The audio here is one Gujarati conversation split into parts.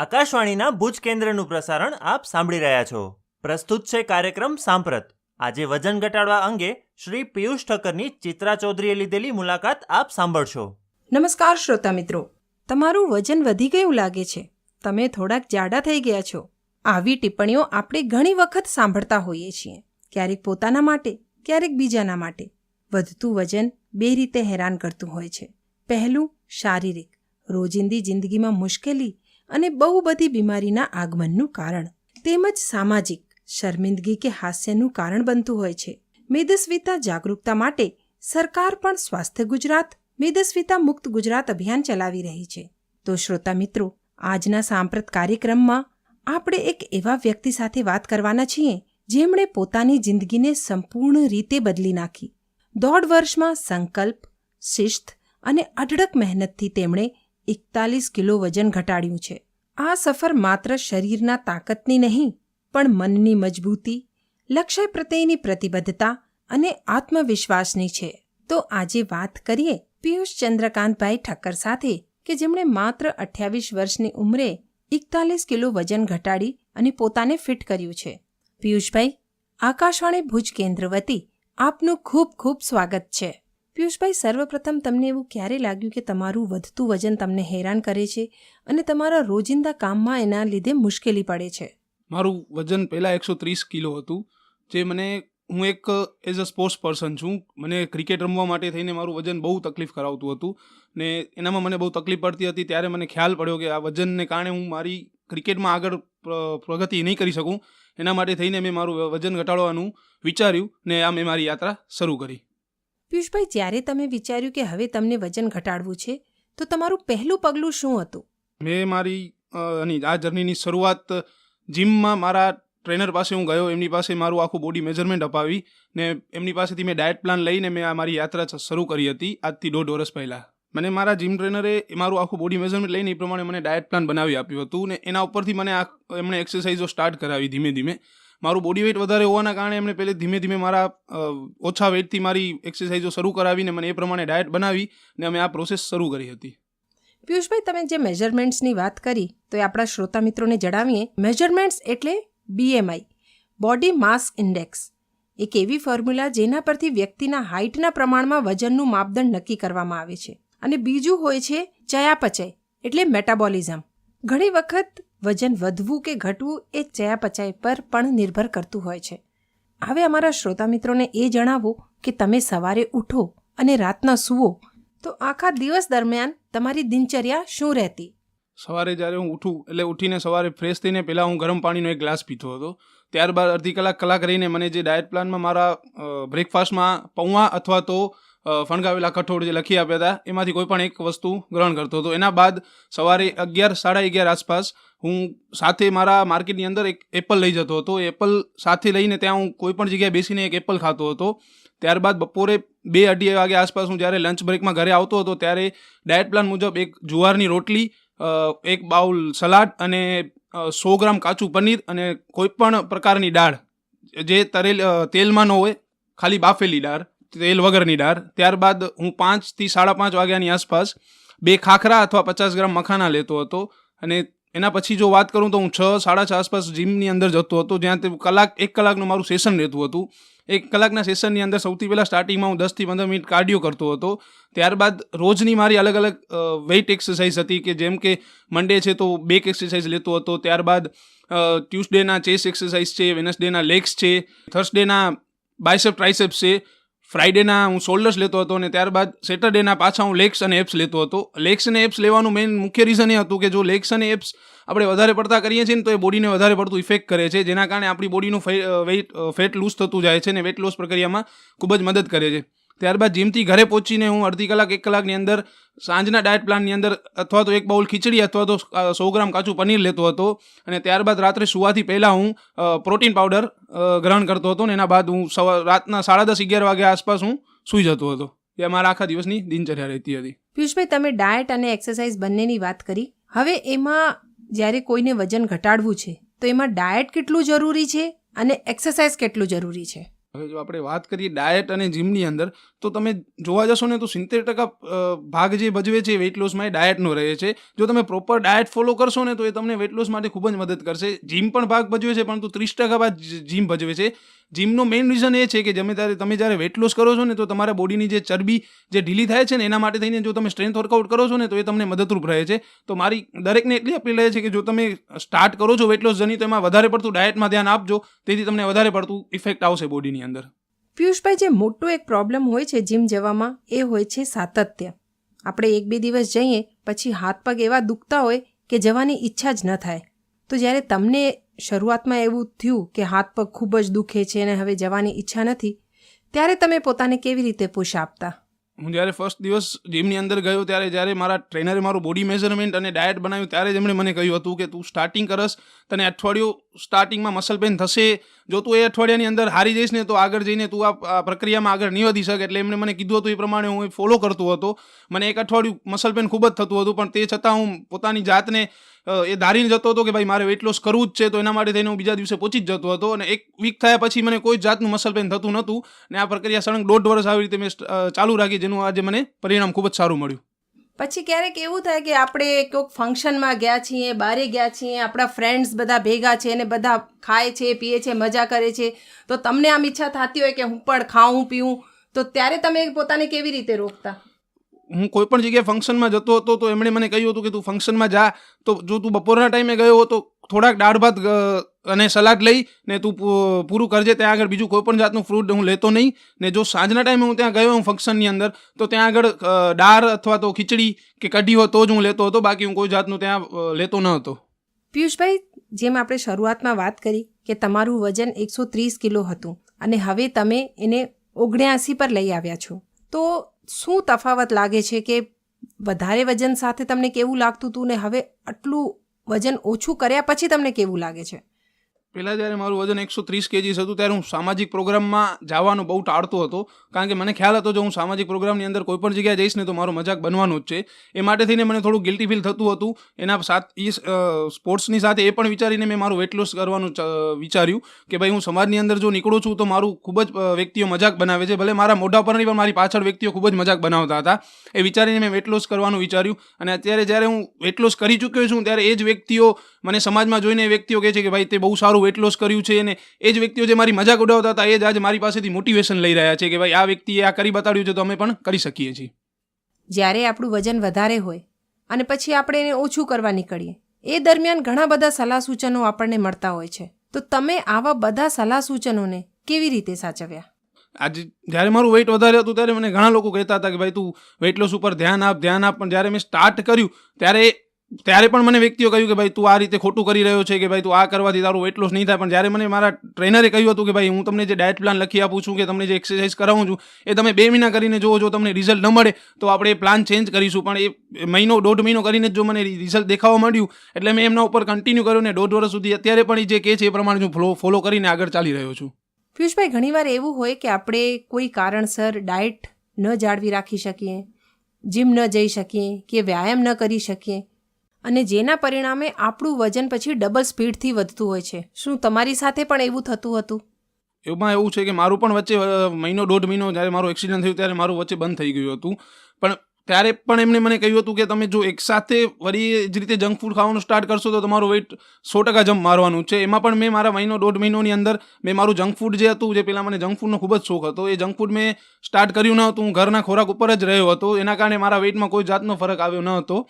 આકાશવાણીના ભુજ કેન્દ્રનું પ્રસારણ આપ સાંભળી રહ્યા છો. પ્રસ્તુત છે કાર્યક્રમ સાંપ્રત. આજે વજન ઘટાડવા અંગે શ્રી પિયુષ ઠક્કરની ચિત્રા ચૌધરીએ લીધેલી મુલાકાત આપ સાંભળશો. નમસ્કાર શ્રોતા મિત્રો. તમારું વજન વધી ગયું લાગે છે. તમે થોડાક જાડા થઈ ગયા છો. આવી ટિપ્પણીઓ આપણે ઘણી વખત સાંભળતા હોઈએ છીએ. ક્યારેક પોતાના માટે, ક્યારેક બીજાના માટે. વધતું વજન બે રીતે હેરાન કરતું હોય છે. પહેલું શારીરિક. રોજિંદી જિંદગીમાં મુશ્કેલી અને બહુ બધી બીમારીના આગમનનું કારણ. તેમજ સામાજિક શર્મિંદગી કે હાસ્યનું કારણ બનતું હોય છે. મેદસ્વીતા જાગૃતતા માટે સરકાર પણ સ્વાસ્થ્ય ગુજરાત, મેદસ્વીતા મુક્ત ગુજરાત અભિયાન ચલાવી રહી છે. તો શ્રોતા મિત્રો, આજના સાંપ્રત કાર્યક્રમમાં આપણે એક એવા વ્યક્તિ સાથે વાત કરવાના છીએ, જેમણે પોતાની જિંદગીને સંપૂર્ણ રીતે બદલી નાખી. દોઢ વર્ષમાં સંકલ્પ, શિસ્ત અને અઢળક મહેનતથી તેમણે એકતાલીસ કિલો વજન ઘટાડ્યું છે. આ સફર માત્ર શરીરના તાકતની નહીં, પણ મનની મજબૂતી, લક્ષ્ય પ્રત્યેની પ્રતિબદ્ધતા અને આત્મવિશ્વાસની છે. તો આજે વાત કરીએ પિયુષ ચંદ્રકાંતભાઈ ઠક્કર સાથે, કે જેમણે માત્ર અઠ્યાવીસ વર્ષની ઉંમરે એકતાલીસ કિલો વજન ઘટાડી અને પોતાને ફિટ કર્યું છે. પિયુષભાઈ, આકાશવાણી ભુજ કેન્દ્ર વતી આપનું ખૂબ ખૂબ સ્વાગત છે. પિયુષભાઈ, સર્વપ્રથમ તમને એવું ક્યારે લાગ્યું કે તમારું વધતું વજન તમને હેરાન કરે છે અને તમારા રોજિંદા કામમાં એના લીધે મુશ્કેલી પડે છે? મારું વજન પહેલાં એકસો ત્રીસ કિલો હતું, જે મને, હું એક એઝ અ સ્પોર્ટ્સ પર્સન છું. મને ક્રિકેટ રમવા માટે થઈને મારું વજન બહુ તકલીફ કરાવતું હતું ને એનામાં મને બહુ તકલીફ પડતી હતી. ત્યારે મને ખ્યાલ પડ્યો કે આ વજનને કારણે હું મારી ક્રિકેટમાં આગળ પ્રગતિ નહીં કરી શકું. એના માટે થઈને મેં મારું વજન ઘટાડવાનું વિચાર્યું ને આ મેં મારી યાત્રા શરૂ કરી. પિયુષભાઈ, જ્યારે તમે વિચાર્યું કે હવે તમને વજન ઘટાડવું છે, તો તમારું પહેલું પગલું શું હતું? મેં મારી આ જર્નીની શરૂઆત જીમમાં મારા ટ્રેનર પાસે હું ગયો, એમની પાસે મારું આખું બોડી મેજરમેન્ટ અપાવી ને એમની પાસેથી મેં ડાયટ પ્લાન લઈને મેં આ મારી યાત્રા શરૂ કરી હતી આજથી દોઢ વર્ષ પહેલાં. મને મારા જીમ ટ્રેનરે મારું આખું બોડી મેજરમેન્ટ લઈને એ પ્રમાણે મને ડાયટ પ્લાન બનાવી આપ્યું હતું ને એના ઉપરથી મને આ, એમણે એક્સરસાઇઝો સ્ટાર્ટ કરાવી ધીમે ધીમે. મારું બોડી વેઇટ વધારે હોવાના કારણે એમણે પહેલે ધીમે ધીમે મારા ઓછા વેઇટથી મારી એક્સરસાઇઝો શરૂ કરાવીને મને એ પ્રમાણે ડાયટ બનાવી ને અમે આ પ્રોસેસ શરૂ કરી હતી. પિયુષભાઈ, તમે જે મેજરમેન્ટ્સની વાત કરી, તો એ આપણા શ્રોતા મિત્રોને જણાવીએ. મેજરમેન્ટ્સ એટલે બીએમઆઈ બોડી માસ ઇન્ડેક્સ એક એવી ફોર્મ્યુલા જેના પરથી વ્યક્તિના હાઇટના પ્રમાણમાં વજનનું માપદંડ નક્કી કરવામાં આવે છે. અને બીજું હોય છે ચયાપચય, એટલે મેટાબોલિઝમ ઘણી વખત વજન વધવું કે ઘટવું એ ચયાપચય પર પણ નિર્ભર કરતું હોય છે. હવે અમારા શ્રોતા મિત્રોને એ જણાવો કે તમે સવારે ઉઠો અને રાતના સૂવો તો આખા દિવસ દરમિયાન તમારી દિનચર્યા શું રહેતી? સવારે જ્યારે હું ઉઠું એટલે ઉઠીને સવારે ફ્રેશ થઈને પહેલાં હું ગરમ પાણીનો એક ગ્લાસ પીતો હતો. ત્યારબાદ અડધી કલાક કલાક રહીને મને જે ડાયટ પ્લાનમાં મારા બ્રેકફાસ્ટમાં પૌવા અથવા તો ફણગાવેલા કઠોળ જે લખી આપ્યા હતા, એમાંથી કોઈ પણ એક વસ્તુ ગ્રહણ કરતો હતો. એના બાદ સવારે અગિયાર, સાડા અગિયાર આસપાસ હું સાથે મારા માર્કેટની અંદર એક એપલ લઈ જતો હતો. એપલ સાથે લઈને ત્યાં હું કોઈ પણ જગ્યાએ બેસીને એક એપલ ખાતો હતો. ત્યારબાદ બપોરે બે અઢી વાગે આસપાસ હું જ્યારે લંચ બ્રેકમાં ઘરે આવતો હતો ત્યારે ડાયટ પ્લાન મુજબ એક જુવારની રોટલી એક બાઉલ સલાડ અને સો ગ્રામ કાચું પનીર અને કોઈ પણ પ્રકારની દાળ. જે તરેલ તેલમાં ન હોય, ખાલી બાફેલી દાળ, તેલ વગરની દાળ. ત્યારબાદ હું પાંચથી સાડા પાંચ વાગ્યાની આસપાસ બે ખાખરા અથવા પચાસ ગ્રામ મખાના લેતો હતો અને એના પછી જો વાત કરું તો હું છ, સાડા છ આસપાસ જીમની અંદર જતો હતો, જ્યાં તે કલાક, એક કલાકનું મારું સેશન રહેતું હતું. એક કલાકના સેશનની અંદર સૌથી પહેલાં સ્ટાર્ટિંગમાં હું દસથી પંદર મિનિટ કાર્ડિયો કરતો હતો. ત્યારબાદ રોજની મારી અલગ અલગ વેઇટ એક્સરસાઇઝ હતી કે જેમ કે મંડે છે તો બેક એક્સરસાઇઝ લેતો હતો, ત્યારબાદ ટ્યુસડેના ચેસ એક્સરસાઇઝ છે વેનસડેના લેગ્સ છે થર્સડેના બાયસેપ ટ્રાઇસેપ્સ છે ફ્રાઇડેના હું શોલ્ડર્સ લેતો હતો અને ત્યારબાદ સેટરડેના પાછા હું લેગ્સ અને એપ્સ લેતો હતો. લેગ્સ અને એપ્સ લેવાનું મેઇન મુખ્ય રીઝન એ હતું કે જો લેગ્સ અને એપ્સ આપણે વધારે પડતા કરીએ છીએ ને તો એ બોડીને વધારે પડતું ઇફેક્ટ કરે છે, જેના કારણે આપણી બોડીનું વેઇટ ફેટ લૂઝ થતું જાય છે અને વેટ લોસ પ્રક્રિયામાં ખૂબ જ મદદ કરે છે. ત્યારબાદ જીમથી ઘરે પહોંચીને હું અડધી કલાક, એક કલાકની અંદર સાંજના ડાયટ પ્લાનની અંદર અથવા તો એક બાઉલ ખીચડી અથવા તો સો ગ્રામ કાચું પનીર લેતો હતો. અને ત્યારબાદ રાત્રે સુવાથી પહેલાં હું પ્રોટીન પાવડર ગ્રહણ કરતો હતો ને એના બાદ હું સવાર રાતના સાડા દસ, અગિયાર વાગ્યા આસપાસ હું સૂઈ જતો હતો. એ મારા આખા દિવસની દિનચર્યા રહેતી હતી. પિયુષભાઈ, તમે ડાયટ અને એક્સરસાઇઝ બંનેની વાત કરી. હવે એમાં જ્યારે કોઈને વજન ઘટાડવું છે, તો એમાં ડાયટ કેટલું જરૂરી છે અને એક્સરસાઇઝ કેટલું જરૂરી છે? હવે જો આપણે વાત કરીએ ડાયટ અને જીમની અંદર, તો તમે જોવા જશો ને તો સિત્તેર ટકા ભાગ જે ભજવે છે વેઇટ લોસમાં એ ડાયટનો રહે છે. જો તમે પ્રોપર ડાયટ ફોલો કરશો ને તો એ તમને વેઇટ લોસ માટે ખૂબ જ મદદ કરશે. જીમ પણ ભાગ ભજવે છે, પરંતુ ત્રીસ ટકા ભાગ જીમ ભજવે છે. જીમનો મેઇન રીઝન એ છે કે તમે ત્યારે તમે જ્યારે વેટ લોસ કરો છો ને તો તમારા બોડીની જે ચરબી જે ઢીલી થાય છે ને એના માટે થઈને જો તમે સ્ટ્રેન્થ વર્કઆઉટ કરો છો ને તો એ તમને મદદરૂપ રહે છે. તો મારી દરેકને એટલી અપીલ રહે છે કે જો તમે સ્ટાર્ટ કરો છો વેટ લોસ જર્ની તો એમાં વધારે પડતું ડાયટમાં ધ્યાન આપજો. તેથી તમને વધારે પડતું ઇફેક્ટ આવશે બોડીની અંદર. પિયુષભાઈ, જે મોટો એક પ્રોબ્લેમ હોય છે જીમ જવામાં, એ હોય છે સાતત્ય. આપણે એક બે દિવસ જઈએ, પછી હાથ પગ એવા દુખતા હોય કે જવાની ઈચ્છા જ ન થાય. તો જ્યારે તમને શરૂઆતમાં એવું થયું કે હાથ પગ ખૂબ જ દુખે છે અને હવે જવાની ઈચ્છા નથી, ત્યારે તમે પોતાને કેવી રીતે પુશ આપતા? હું જ્યારે ફર્સ્ટ દિવસ જીમની અંદર ગયો ત્યારે જ્યારે મારા ટ્રેનરે મારું બોડી મેઝરમેન્ટ અને ડાયટ બનાવ્યું, ત્યારે જ એમણે મને કહ્યું હતું કે તું સ્ટાર્ટિંગ કરસ તને અઠવાડિયું સ્ટાર્ટિંગમાં મસલ પેન થશે, જો તું એ અઠવાડિયાની અંદર હારી જઈશ ને, તો આગળ જઈને તું આ પ્રક્રિયામાં આગળ નહીં વધી શકે. એટલે એમણે મને કીધું હતું એ પ્રમાણે હું ફોલો કરતો હતો. મને એક અઠવાડિયું મસલ પેન ખૂબ જ થતું હતું, પણ તે છતાં હું પોતાની જાતને એ ધારીને જતો હતો કે ભાઈ, મારે વેટ લોસ કરવું જ છે, તો એના માટે થઈને હું બીજા દિવસે પહોંચી જ જતો હતો. અને એક વીક થયા પછી મને કોઈ જ જાતનું મસલ પેન થતું નહોતું. ને આ પ્રક્રિયા સળંગ દોઢ વર્ષ આવી રીતે મેં ચાલુ રાખી, જેનું આજે મને પરિણામ ખૂબ જ સારું મળ્યું. પછી ક્યારેક એવું થાય કે આપણે કોઈક ફંક્શનમાં ગયા છીએ, બારે ગયા છીએ, આપણા ફ્રેન્ડ્સ બધા ભેગા છે અને બધા ખાય છે, પીએ છે, મજા કરે છે, તો તમને આમ ઈચ્છા થતી હોય કે હું પણ ખાઉં, પીઉં, તો ત્યારે તમે પોતાને કેવી રીતે રોકતા? હું કોઈ પણ જગ્યાએ ફંક્શનમાં જતો હતો તો એમણે મને કહ્યું હતું કે તું ફંક્શનમાં જા, તો જો તું બપોરના ટાઈમે ગયો તો થોડાક દાળ ભાત અને સલાડ લઈ ને તું પૂરું કરજે. ત્યાં આગળ બીજું કોઈ પણ જાતનું ફ્રૂટ હું લેતો નહીં. ને જો સાંજના ટાઈમે હું ત્યાં ગયો હું ફંક્શનની અંદર, તો ત્યાં આગળ દાળ અથવા તો ખીચડી કે કઢી હોય તો જ હું લેતો હતો. બાકી હું કોઈ જાતનું ત્યાં લેતો ન હતો. પિયુષભાઈ, જેમ આપણે શરૂઆતમાં વાત કરી કે તમારું વજન એકસો ત્રીસ કિલો હતું અને હવે તમે એને ઓગણ્યાસી પર લઈ આવ્યા છો, તો શું તફાવત લાગે છે કે વધારે વજન સાથે તમને કેવું લાગતું હતું ને હવે આટલું વજન ઓછું કર્યા પછી તમને કેવું લાગે છે? પહેલાં જ્યારે મારું વજન એકસો ત્રીસ કેજીસ હતું, ત્યારે હું સામાજિક પ્રોગ્રામમાં જવાનું બહુ ટાળતો હતો. કારણ કે મને ખ્યાલ હતો, જો હું સામાજિક પ્રોગ્રામની અંદર કોઈ પણ જગ્યાએ જઈશ ને, તો મારો મજાક બનવાનો જ છે. એ માટે થઈને મને થોડું ગિલ્ટી ફીલ થતું હતું. એના સાથ, એ સ્પોર્ટ્સની સાથે એ પણ વિચારીને મેં મારું વેટ લોસ કરવાનું વિચાર્યું કે ભાઈ, હું સમાજની અંદર જો નીકળું છું, તો મારું ખૂબ જ વ્યક્તિઓ મજાક બનાવે છે. ભલે મારા મોઢા પર નહીં પણ મારી પાછળ વ્યક્તિઓ ખૂબ જ મજાક બનાવતા હતા. એ વિચારીને મેં વેટ લોસ કરવાનું વિચાર્યું. અને અત્યારે જ્યારે હું વેટ લોસ કરી ચૂક્યો છું, ત્યારે એ જ વ્યક્તિઓ મને સમાજમાં જોઈને વ્યક્તિઓ કહે છે કે ભાઈ, તે બહુ સારું વેટ લોસ કર્યું છે અને એ જ વ્યક્તિઓ જે મારી મજાક ઉડાવતા હતા એ જ આજે મારી પાસેથી મોટિવેશન લઈ રહ્યા છે કે ભાઈ આ વ્યક્તિએ આ કરી બતાડ્યું છે તો અમે પણ કરી શકીએ છીએ. જ્યારે આપણું વજન વધારે હોય અને પછી આપણે એને ઓછું કરવા નીકળીએ એ દરમિયાન ઘણા બધા સલાહ સૂચનો આપણને મળતા હોય છે. તો તમે આવા બધા સલાહ સૂચનોને કેવી રીતે સાચવ્યા? આજે જ્યારે મારું વેઇટ વધારે હતું ત્યારે મને ઘણા લોકો કહેતા હતા કે ભાઈ તું વેઇટ લોસ ઉપર ધ્યાન આપ ધ્યાન આપ પણ જ્યારે મેં સ્ટાર્ટ કર્યું ત્યારે ત્યારે પણ મને વ્યક્તિઓ કહ્યું કે ભાઈ તું આ રીતે ખોટું કરી રહ્યો છે કે ભાઈ તું આ કરવાથી તારું વેટ લોસ નહીં થાય. પણ જ્યારે મને મારા ટ્રેનરે કહ્યું હતું કે ભાઈ હું તમને જે ડાયટ પ્લાન લખી આપું છું કે તમને જે એક્સરસાઇઝ કરાવું છું, એ તમે બે મહિના કરીને જુઓ, જો તમને રિઝલ્ટ ન મળે, તો આપણે પ્લાન ચેન્જ કરીશું. પણ એ મહિનો, દોઢ મહિનો કરીને જ મને રિઝલ્ટ દેખાવા મળ્યું એટલે મેં એમના ઉપર કન્ટિન્યુ કર્યું ને દોઢ વર્ષ સુધી અત્યારે પણ એ જે કહે છે એ પ્રમાણે હું ફોલો ફોલો કરીને આગળ ચાલી રહ્યો છું. પિયુષભાઈ, ઘણીવાર એવું હોય કે આપણે કોઈ કારણસર ડાયટ ન જાળવી રાખી શકીએ જીમ ન જઈ શકીએ, કે વ્યાયામ ન કરી શકીએ અને જેના પરિણામે આપણું વજન પછી ડબલ સ્પીડથી વધતું હોય છે. શું તમારી સાથે પણ એવું થતું હતું? એમાં એવું છે કે મારું પણ વચ્ચે મહિનો, દોઢ મહિનો જ્યારે મારું એક્સિડન્ટ થયું ત્યારે મારું વચ્ચે બંધ થઈ ગયું હતું. પણ ત્યારે પણ એમણે મને કહ્યું હતું કે તમે જો એકસાથે વળી જ રીતે જંક ફૂડ ખાવાનું સ્ટાર્ટ કરશો તો તમારું વેઇટ સો ટકા જમ્પ મારવાનું છે. એમાં પણ મેં મારા મહિનો, દોઢ મહિનોની અંદર મેં મારું જંક ફૂડ જે હતું, જે પહેલાં મને જંક ફૂડનો ખૂબ જ શોખ હતો, એ જંક ફૂડ મેં સ્ટાર્ટ કર્યું ન હતું. હું ઘરના ખોરાક ઉપર જ રહ્યો હતો. એના કારણે મારા વેઇટમાં કોઈ જાતનો ફરક આવ્યો ન હતો.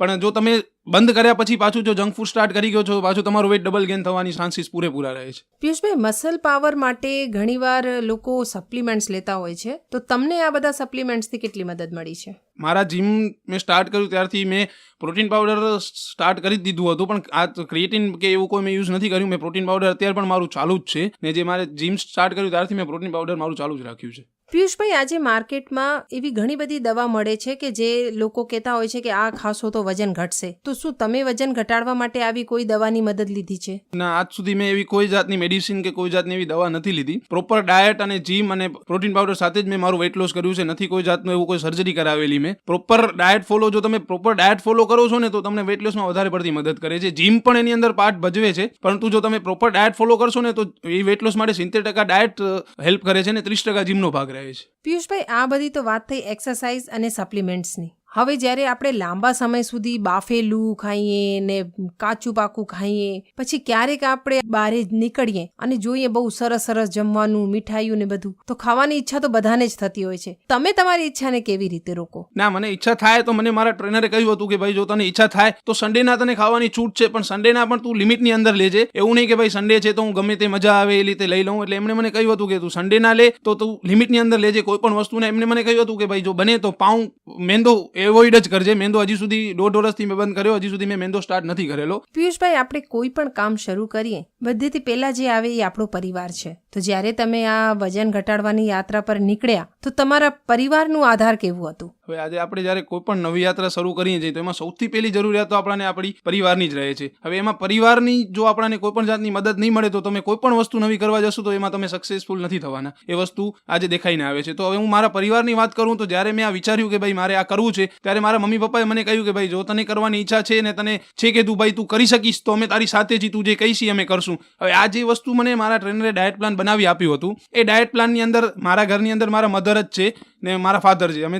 પણ જો તમે બંધ કર્યા પછી પાછું જો જંક ફૂડ સ્ટાર્ટ કરી ગયો છો પાછું તમારું વેટ ડબલ ગેન થવાની ચાન્સીસ પૂરેપૂરા રહે છે. પિયુષભાઈ મસલ પાવર માટે ઘણીવાર લોકો સપ્લિમેન્ટ્સ લેતા હોય છે. તો તમને આ બધા સપ્લિમેન્ટ્સથી કેટલી મદદ મળી છે? મારા જીમ મેં સ્ટાર્ટ કર્યું ત્યારથી મેં પ્રોટીન પાવડર સ્ટાર્ટ કરી જ દીધું હતું પણ આ ક્રિએટિન કે એવું કોઈ મેં યુઝ નથી કર્યું. મેં પ્રોટીન પાવડર અત્યારે પણ મારું ચાલુ જ છે ને જે મારે જીમ સ્ટાર્ટ કર્યું ત્યારથી મેં પ્રોટીન પાવડર મારું ચાલુ જ રાખ્યું છે. પિયુષભાઈ, આજે માર્કેટમાં એવી ઘણી બધી દવા મળે છે કે જે લોકો કહેતા હોય છે કે આ ખાશો તો વજન ઘટશે. તો શું તમે વજન ઘટાડવા માટે આવી કોઈ દવાની મદદ લીધી છે? ના, આજ સુધી મેં એવી કોઈ જાતની મેડિસિન કે કોઈ જાતની એવી દવા નથી લીધી. પ્રોપર ડાયટ અને જીમ અને પ્રોટીન પાવડર સાથે જ મેં મારું વેટ લોસ કર્યું છે. નથી કોઈ જાતનું એવું કોઈ સર્જરી કરાવેલી મેં. પ્રોપર ડાયટ ફોલો જો તમે પ્રોપર ડાયટ ફોલો કરો છો ને, તો તમને વેટ લોસમાં વધારે પડતી મદદ કરે છે. જીમ પણ એની અંદર પાર્ટ ભજવે છે, પરંતુ જો તમે પ્રોપર ડાયટ ફોલો કરશો ને, તો એ વેટ લોસ માટે સિત્તેર ટકા ડાયટ હેલ્પ કરે છે ને, ત્રીસ ટકા જીમનો ભાગ રહે. છે. પિયુષભાઈ આ બધી તો વાત થઈ એક્સરસાઇઝ અને સપ્લિમેન્ટ્સની હવે જ્યારે આપણે લાંબા સમય સુધી બાફેલું ખાઈએ ને કાચું પાકું ખાઈએ, પછી ક્યારેક આપણે બહાર નીકળીએ અને જોઈએ બહુ સરસ સરસ જમવાનું મીઠાઈયું ને બધું, તો ખાવાની ઈચ્છા તો બધાને જ થતી હોય છે. તમે તમારી ઈચ્છાને કેવી રીતે રોકો? ના, મને ઈચ્છા થાય તો મને મારા ટ્રેનરે કહ્યું હતું કે ભાઈ, જો તને ઈચ્છા થાય તો સન્ડેના તને ખાવાની છૂટ છે, પણ સન્ડેના પણ તું લિમિટની અંદર લેજે. એવું નહીં કે ભાઈ સન્ડે છે તો હું ગમે તે મજા આવે એ રીતે લઈ લઉં, એટલે એમણે મને કહ્યું હતું કે તું સન્ડેના લે તો તું લિમિટની અંદર લેજે. કોઈ પણ વસ્તુને એમને મને કહ્યું હતું કે ભાઈ, જો બને તો પાઉં મેંદો એવોઇડ જ કરજે. મેંદો હજી સુધી દોઢ વર્ષથી મેં બંધ કર્યો. હજી સુધી મેં મેંદો સ્ટાર્ટ નથી કરેલો. પિયુષભાઈ આપણે કોઈ પણ કામ શરૂ કરીએ બધેથી પહેલાં જે આવે એ આપણો પરિવાર છે. તો જ્યારે તમે આ વજન ઘટાડવાની યાત્રા પર નીકળ્યા તો તમારા પરિવારનું આધાર કેવું હતું? હવે આજે આપણે જ્યારે કોઈ પણ નવી યાત્રા શરૂ કરીએ છીએ તો એમાં સૌથી પહેલી જરૂરિયાત તો આપણને આપણી પરિવારની જ રહે છે. હવે એમાં પરિવારની જો આપણને કોઈ પણ જાતની મદદ નહીં મળે તો તમે કોઈ પણ વસ્તુ નવી કરવા જશો તો એમાં તમે સક્સેસફુલ નથી થવાના. એ વસ્તુ આજે દેખાઈને આવે છે. તો હવે હું મારા પરિવારની વાત કરું તો જ્યારે મેં આ વિચાર્યું કે ભાઈ મારે આ કરવું છે ત્યારે મારા મમ્મી પપ્પાએ મને કહ્યું કે, ભાઈ, જો તને કરવાની ઈચ્છા છે ને તને છે કે તું, ભાઈ, તું કરી શકીશ, તો અમે તારી સાથે જ તું જે કહીશી અમે કરશું. હવે આ જે વસ્તુ મને મારા ટ્રેનરે ડાયટ પ્લાન બનાવી આપ્યું હતું, એ ડાયટ પ્લાનની અંદર, મારા ઘરની અંદર મારા મધર જ છે. ને મારા ફાધર છે અમે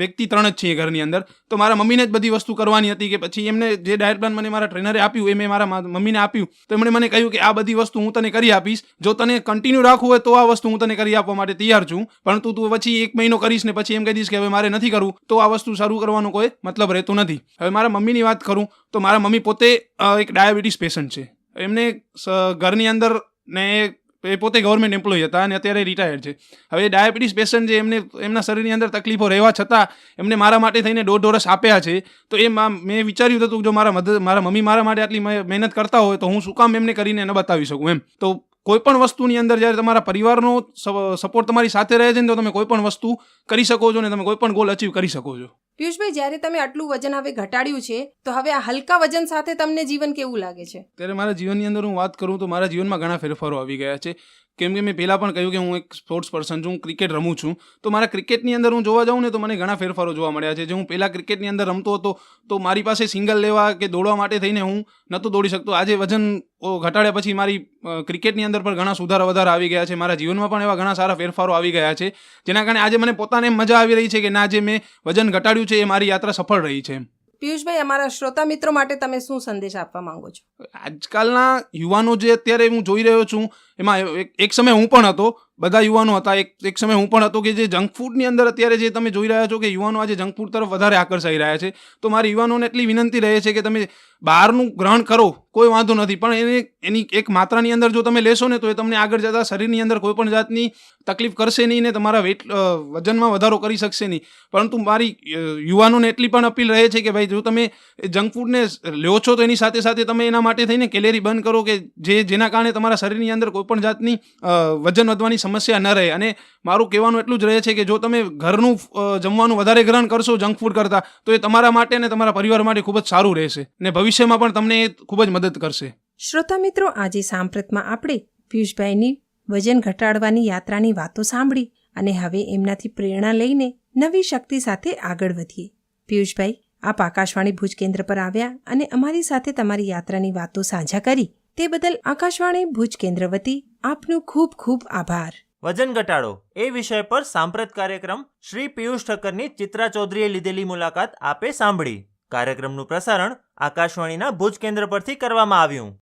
વ્યક્તિ ત્રણ જ છીએ ઘરની અંદર. તો મારા મમ્મીને જ બધી વસ્તુ કરવાની હતી કે પછી એમને જે ડાયટ પ્લાન મને મારા ટ્રેનરે આપ્યું, એ મેં મારા મમ્મીને આપ્યું. તો એમણે મને કહ્યું કે આ બધી વસ્તુ હું તને કરી આપીશ. જો તને કન્ટિન્યુ રાખવું હોય તો આ વસ્તુ હું તને કરી આપવા માટે તૈયાર છું. પરંતુ તું પછી એક મહિનો કરીશ ને પછી એમ કહી દઈશ કે હવે મારે નથી કરવું, તો આ વસ્તુ શરૂ કરવાનો કોઈ મતલબ રહેતો નથી. હવે મારા મમ્મીની વાત કરું, તો મારા મમ્મી પોતે એક ડાયાબિટીસ પેશન્ટ છે. એમને ઘરની અંદર ને એ પોતે ગવર્મેન્ટ એમ્પ્લોય હતા અને અત્યારે રિટાયર્ડ છે. હવે ડાયાબિટીસ પેશન્ટ જે એમને, એમના શરીરની અંદર તકલીફો રહેવા છતાં એમને મારા માટે થઈને દોઢ વર્ષ આપ્યા છે. તો એ મેં વિચાર્યું હતું જો મારા મદદ, મારા મમ્મી મારા માટે આટલી મહેનત કરતા હોય તો હું શું કામ એમને કરીને એને બતાવી શકું એમ. તો કોઈ પણ વસ્તુની અંદર જ્યારે તમારા પરિવારનો સપોર્ટ તમારી સાથે રહે છે ને તો તમે કોઈ પણ વસ્તુ કરી શકો છો ને તમે કોઈ પણ ગોલ અચીવ કરી શકો છો. પિયુષભાઈ જ્યારે તમે આટલું વજન હવે ઘટાડ્યું છે તો હવે આ હલકા વજન સાથે તમને જીવન કેવું લાગે છે? ત્યારે મારા જીવનની અંદર હું વાત કરું તો મારા જીવનમાં ઘણા ફેરફારો આવી ગયા છે. કેમ કે મેં પહેલાં પણ કહ્યું કે હું એક સ્પોર્ટ્સ પર્સન છું હું ક્રિકેટ રમું છું. તો મારા ક્રિકેટની અંદર હું જોવા જાઉં ને તો મને ઘણા ફેરફારો જોવા મળ્યા છે. જે હું પહેલાં ક્રિકેટની અંદર રમતો હતો તો મારી પાસે સિંગલ લેવા કે દોડવા માટે થઈને હું નહોતો દોડી શકતો. આજે વજન ઘટાડ્યા પછી મારી ક્રિકેટની અંદર પણ ઘણા સુધારા વધારા આવી ગયા છે. મારા જીવનમાં પણ એવા ઘણા સારા ફેરફારો આવી ગયા છે. જેના કારણે આજે મને પોતાને મજા આવી રહી છે કે ના જે મેં વજન ઘટાડ્યું છે એ મારી યાત્રા સફળ રહી છે. પિયુષભાઈ અમારા શ્રોતા મિત્રો માટે તમે શું સંદેશ આપવા માંગો છો? આજકાલના યુવાનો જે અત્યારે હું જોઈ રહ્યો છું એમાં એક સમય હું પણ હતો. બધા યુવાનો હતા. એક એક સમય હું પણ હતો કે જે જંક ફૂડની અંદર અત્યારે જે તમે જોઈ રહ્યા છો કે યુવાનો આજે જંક ફૂડ તરફ વધારે આકર્ષાઈ રહ્યા છે, તો મારી યુવાનોને એટલી વિનંતી રહે છે કે તમે બહારનું ગ્રહણ કરો. કોઈ વાંધો નથી. પણ એને એની એક માત્રાની અંદર જો તમે લેશો ને, તો એ તમને આગળ જતાં શરીરની અંદર કોઈ પણ જાતની તકલીફ કરશે નહીં ને તમારા વેટ વજનમાં વધારો કરી શકશે નહીં. પરંતુ મારી યુવાનોને એટલી પણ અપીલ રહે છે કે ભાઈ, જો તમે જંક ફૂડને લ્યો છો તો એની સાથે સાથે તમે એના માટે થઈને કેલેરી બંધ કરો કે જે જેના કારણે તમારા શરીરની અંદર કોઈ પણ જાતની વજન વધવાની સમસ્યા ન રહે. અને મારું કહેવાનું એટલું જ રહે છે કે જો તમે ઘરનું જમવાનું વધારે ગ્રહણ કરશો જંક ફૂડ કરતાં, તો એ તમારા માટે અને તમારા પરિવાર માટે ખૂબ જ સારું રહેશે. ને ભવિષ્યમાં પણ તમને એ ખૂબ જ મદદ કરશે. શ્રોતા મિત્રો, આજે સાંપ્રતમાં આપણે પિયુષભાઈની વજન ઘટાડવાની યાત્રાની વાતો સાંભળી અને હવે એમનાથી પ્રેરણા લઈને નવી શક્તિ સાથે આગળ વધીએ. પિયુષભાઈ, આપ આકાશવાણી ભુજ કેન્દ્ર પર આવ્યા અને અમારી સાથે તમારી યાત્રાની વાતો સાંઝા કરી. તે બદલ આકાશવાણી ભુજ કેન્દ્ર વતી આપનું ખૂબ ખૂબ આભાર. વજન ઘટાડો. એ વિષય પર સાંપ્રત કાર્યક્રમ શ્રી પિયુષ ઠક્કરની ચિત્રા ચૌધરીએ લીધેલી મુલાકાત આપે સાંભળી. કાર્યક્રમનું પ્રસારણ આકાશવાણીના ભુજ કેન્દ્ર પરથી કરવામાં આવ્યું.